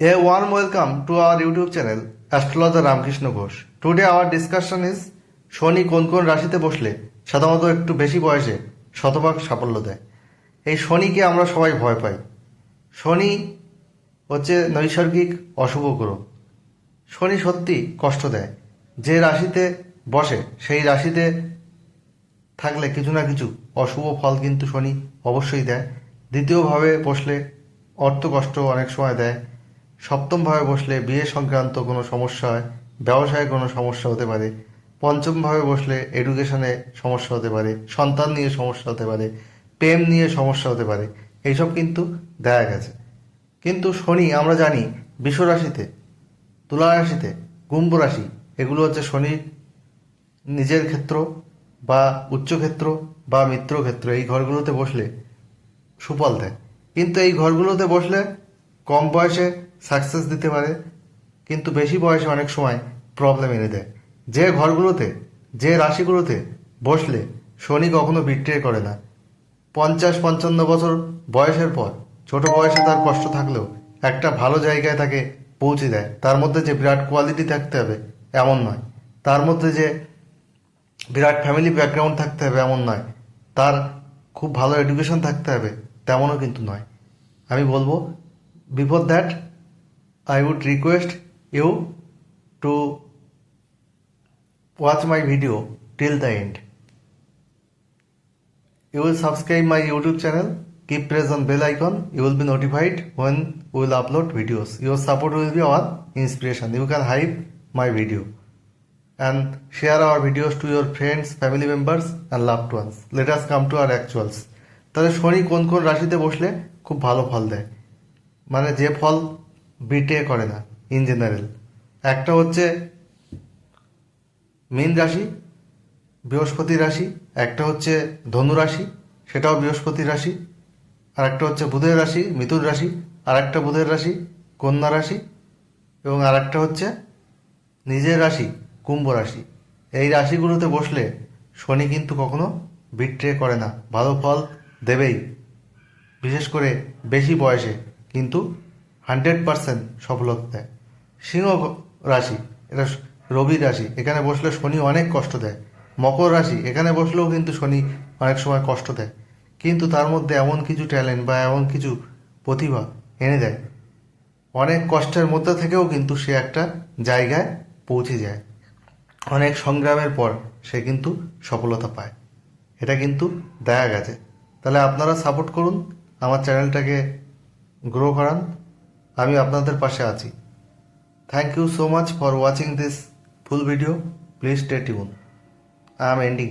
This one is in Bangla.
A warm welcome to our YouTube channel, Astrologer Ramkrishna Ghosh. Today our discussion is শনি কোন কোন রাশিতে বসলে সাধারণত একটু বেশি বয়সে শতভাগ সাফল্য দেয়। এই শনিকে আমরা সবাই ভয় পাই। শনি হচ্ছে নৈসর্গিক অশুভ গ্রহ। শনি সত্যি কষ্ট দেয়। যে রাশিতে বসে সেই রাশিতে থাকলে কিছু না কিছু অশুভ ফল কিন্তু শনি অবশ্যই দেয়। দ্বিতীয়ভাবে বসলে অর্থ কষ্ট অনেক সময় দেয়। সপ্তমভাবে বসলে বিয়ে সংক্রান্ত কোনো সমস্যা হয়, ব্যবসায় কোনো সমস্যা হতে পারে পঞ্চমভাবে বসলে এডুকেশনে সমস্যা হতে পারে, সন্তান নিয়ে সমস্যা হতে পারে, প্রেম নিয়ে সমস্যা হতে পারে এইসব কিন্তু দেখা গেছে। কিন্তু শনি, আমরা জানি বিশ্ব রাশিতে, তুলা রাশিতে, কুম্ভ রাশি, এগুলো হচ্ছে শনির নিজের ক্ষেত্র বা উচ্চক্ষেত্র বা মিত্র ক্ষেত্র। এই ঘরগুলোতে বসলে সুফল দেয়। কিন্তু এই ঘরগুলোতে বসলে কম বয়সে সাকসেস দিতে পারে, কিন্তু বেশি বয়সে অনেক সময় প্রবলেম এনে দেয়। যে ঘরগুলোতে, যে রাশিগুলোতে বসলে শনি কখনো বিট্রে করে না। পঞ্চাশ, পঞ্চান্ন বছর বয়সের পর ছোট বয়সে তার কষ্ট থাকলেও একটা ভালো জায়গায় তাকে পৌঁছে দেয়। তার মধ্যে যে বিরাট কোয়ালিটি থাকতে হবে, এমন নয়। তার মধ্যে যে বিরাট ফ্যামিলি ব্যাকগ্রাউন্ড থাকতে হবে, এমন নয়। তার খুব ভালো এডুকেশন থাকতে হবে, তেমনও কিন্তু নয়। আমি বলব before that I would request you to watch my video till the end You will subscribe my YouTube channel. Keep press on bell icon. You will be notified when we will upload videos. Your support will be our inspiration. You can hype my video and share our videos to your friends, family members and loved ones. Let us come to our actuals. তাহলে শনি কোন কোন রাশিতে বসলে খুব ভালো ফল দেয় মানে যে ফল বিটে করে না ইন জেনারেল একটা হচ্ছে মীন রাশি, বৃহস্পতি রাশি, একটা হচ্ছে ধনু রাশি, সেটাও বৃহস্পতি রাশি। আর একটা হচ্ছে বুধের রাশি, মিথুন রাশি আর একটা বুধের রাশি, কন্যা রাশি, এবং আর একটা হচ্ছে নিজের রাশি, কুম্ভ রাশি। এই রাশিগুলোতে বসলে শনি কিন্তু কখনো বিট্রে করে না, ভালো ফল দেবেই, বিশেষ করে বেশি বয়সে। কিন্তু হান্ড্রেড পারসেন্ট সফলতা দেয়। সিংহ রাশি, এটা রবি রাশি, এখানে বসলে শনি অনেক কষ্ট দেয়। মকর রাশি, এখানে বসলেও কিন্তু শনি অনেক সময় কষ্ট দেয়। কিন্তু তার মধ্যে এমন কিছু ট্যালেন্ট বা এমন কিছু প্রতিভা এনে দেয়। অনেক কষ্টের মধ্যে থেকেও কিন্তু সে একটা জায়গায় পৌঁছে যায়। অনেক সংগ্রামের পর সে কিন্তু সফলতা পায়। এটা কিন্তু দেখা গেছে। তাহলে আপনারা সাপোর্ট করুন। আমার চ্যানেলটাকে গ্রো করান। আমি আপনাদের পাশে আছি। Thank you so much for watching this full video please stay tune I am ending.